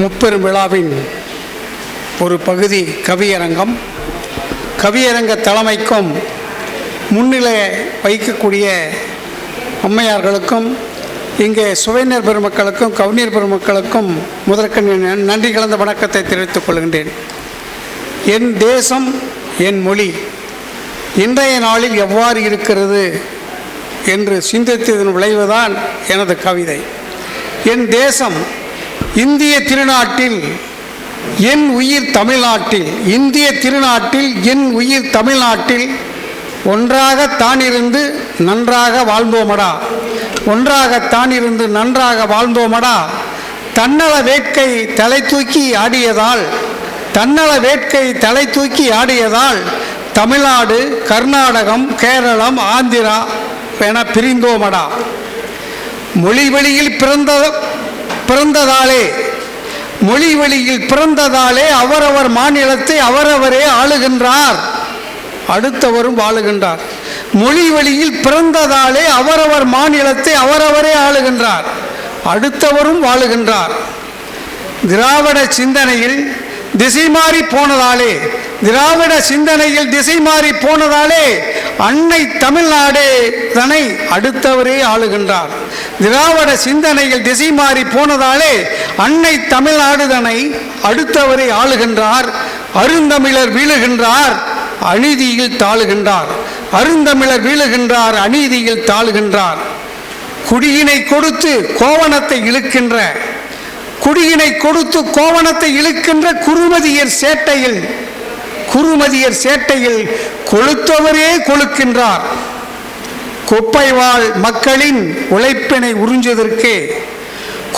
முப்பெரும் விழாவின் ஒரு பகுதி கவியரங்கம். கவியரங்க தலைமைக்கும் முன்னிலை வைக்கக்கூடிய அம்மையார்களுக்கும் இங்கே சுவைநர் பெருமக்களுக்கும் கவிஞர் பெருமக்களுக்கும் முதற்க நன்றி கலந்த வணக்கத்தை தெரிவித்துக் கொள்கின்றேன். என் தேசம் என் மொழி இன்றைய நாளில் எவ்வாறு இருக்கிறது என்று சிந்தித்ததன் விளைவுதான் எனது கவிதை. என் தேசம் இந்திய திருநாட்டில் என் உயிர் தமிழ்நாட்டில் இந்திய திருநாட்டில் என் உயிர் தமிழ்நாட்டில் ஒன்றாகத்தான் இருந்து நன்றாக வாழ்ந்தோமடா. ஒன்றாகத்தான் இருந்து நன்றாக வாழ்ந்தோமடா. தன்னல வேட்கை தலை தூக்கி ஆடியதால் தன்னல வேட்கை தலை தூக்கி ஆடியதால் தமிழ்நாடு கர்நாடகம் கேரளம் ஆந்திரா என பிரிந்தோமடா. மொழி வழியில் பிறந்த பிறந்ததாலே மொழி வழியில் பிறந்ததாலே அவரவர் மாநிலத்தை அவரவரே ஆளுகின்றார். அடுத்தவரும் வாழுகின்றார். மொழி வழியில் பிறந்ததாலே அவரவர் மாநிலத்தை அவரவரே ஆளுகின்றார். அடுத்தவரும் வாழுகின்றார். திராவிட சிந்தனையில் திசை மாறி போனதாலே திராவிட சிந்தனையில் திசை மாறி போனதாலே அன்னை தமிழ்நாடே தன்னை அடுத்தவரே ஆளுகின்றார். திராவிட சிந்தனையில் திசை மாறி போனதாலே அன்னை தமிழ்நாடுதனை அடுத்தவரை ஆளுகின்றார் அருந்தமிழர் வீழுகின்றார் அநீதியில் தாழுகின்றார். அருந்தமிழர் வீழுகின்றார் அநீதியில் தாழுகின்றார். குடியினை கொடுத்து கோவணத்தை இழுக்கின்ற குடியினை கொடுத்து கோவணத்தை இழுக்கின்ற குருமதியர் சேட்டையில் குருமதியர் சேட்டையில் கொளுத்தவரே கொழுக்கின்றார் குப்பைவாழ் மக்களின் உழைப்பினை உறிஞ்சுவதற்கு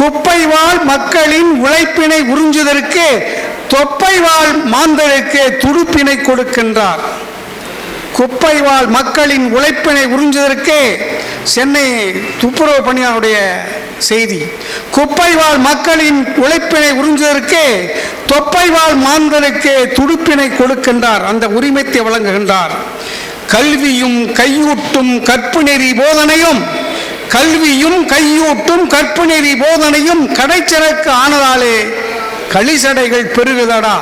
குப்பைவாழ் மக்களின் உழைப்பினை உறிஞ்சுவதற்கு தொப்பைவாழ் மாந்தருக்கு துடுப்பினை கொடுக்கின்றார். குப்பைவாழ் மக்களின் உழைப்பினை உறிஞ்சுவதற்கு சென்னை துப்புரவு பணியாளருடைய செய்தி குப்பைவாழ் மக்களின் உழைப்பினை உறிஞ்சுவதற்கு தொப்பைவாழ் மாந்தருக்கு துடுப்பினை கொடுக்கின்றார் அந்த உரிமத்தை வழங்குகின்றார். கல்வியும் கையூட்டும் கற்பு நெறி போதனையும் கல்வியும் கையூட்டும் கற்பு நெறி போதனையும் கடைச்சரக்கு ஆனதாலே களிசடைகள் பெருகுதடா.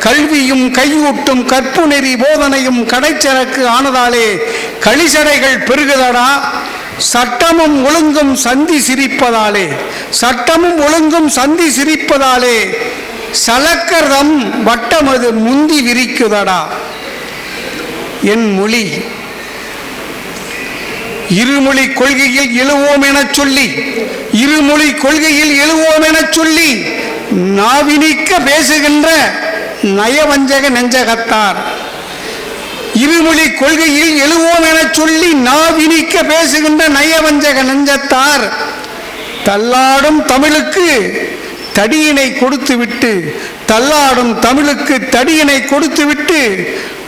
கல்வியும் கையூட்டும் கற்பு நெறி போதனையும் கடைச்சரக்கு ஆனதாலே களிசடைகள் பெருகுதடா. சட்டமும் ஒழுங்கும் சந்தி சிரிப்பதாலே சட்டமும் ஒழுங்கும் சந்தி சிரிப்பதாலே சலக்கரம் வட்டமது முந்தி விரிக்குதடா. என் மொழி. இருமொழி கொள்கையில் எழுவோம் என சொல்லி இருமொழி கொள்கையில் எழுவோம் என சொல்லி நாவினிக்க பேசுகின்ற நயவஞ்சக நெஞ்சகத்தார். இருமொழி கொள்கையில் எழுவோம் என சொல்லி நாவினிக்க பேசுகின்ற நயவஞ்சக நெஞ்சத்தார். தள்ளாடும் தமிழுக்கு தடியினை கொடுத்துவிட்டு தள்ளாடும் தமிழுக்கு தடியினை கொடுத்துவிட்டு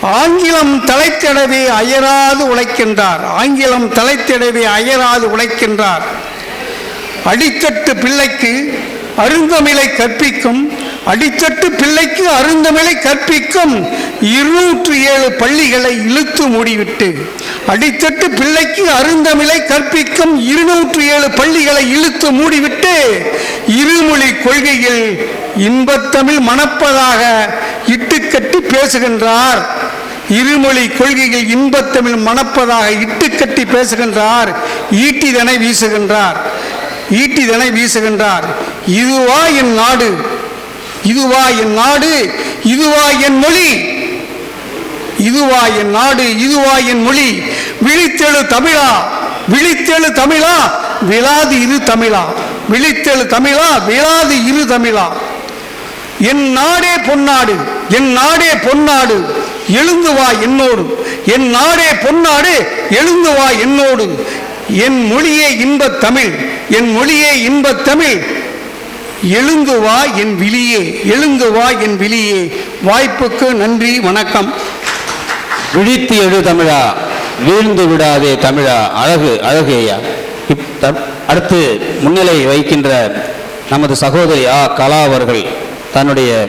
ஆங்கிலம் தலைத்திடவே அயராது உழைக்கின்றார். ஆங்கிலம் தலைத்தடவே அயராது உழைக்கின்றார். அடித்தட்டு பிள்ளைக்கு அருந்தமிழை கற்பிக்கும் அடித்தட்டு பிள்ளைக்கு அருந்தமிழை கற்பிக்கும் இருநூற்று ஏழு பள்ளிகளை இழுத்து மூடிவிட்டு அடித்தட்டு பிள்ளைக்கு அருந்தமிழை கற்பிக்கும் இருநூற்று ஏழு பள்ளிகளை இழுத்து மூடிவிட்டு இருமொழி கொள்கையில் இன்பத்தமிழ் மணப்பதாக இட்டுக்கட்டி பேசுகின்றார். இருமொழி கொள்கையில் இன்பத்தமிழ் மணப்பதாக இட்டுக்கட்டி பேசுகின்றார் ஈட்டிதனை வீசுகின்றார் ஈட்டிதனை வீசுகின்றார். இதுவா என் நாடு? இதுவா என் நாடு? இதுவா என் மொழி? இதுவா என் நாடு? இதுவா என் மொழி? விழித்தெழு தமிழா? விழித்தெழு தமிழா? விழாது இரு தமிழா? விழித்தெழு தமிழா? விழாது இரு தமிழா? என் நாடே பொன்னாடு. என் நாடே பொன்னாடு. எழுந்து வா என்னோடு. என் நாடே பொன்னாடு எழுந்து வா என்னோடு. என் மொழியே இன்பத் தமிழ் என் மொழியே இன்பத் தமிழ். எழுந்து வா என் விழியே எழுந்து வா என் விழியே. வாய்ப்புக்கு நன்றி வணக்கம். விழித்து எழு தமிழா வீழ்ந்து விடாதே தமிழா. அழகு அழகு ஐயா. இப் அடுத்து முன்னிலை வைக்கின்ற நமது சகோதரி ஆ கலா அவர்கள் தன்னுடைய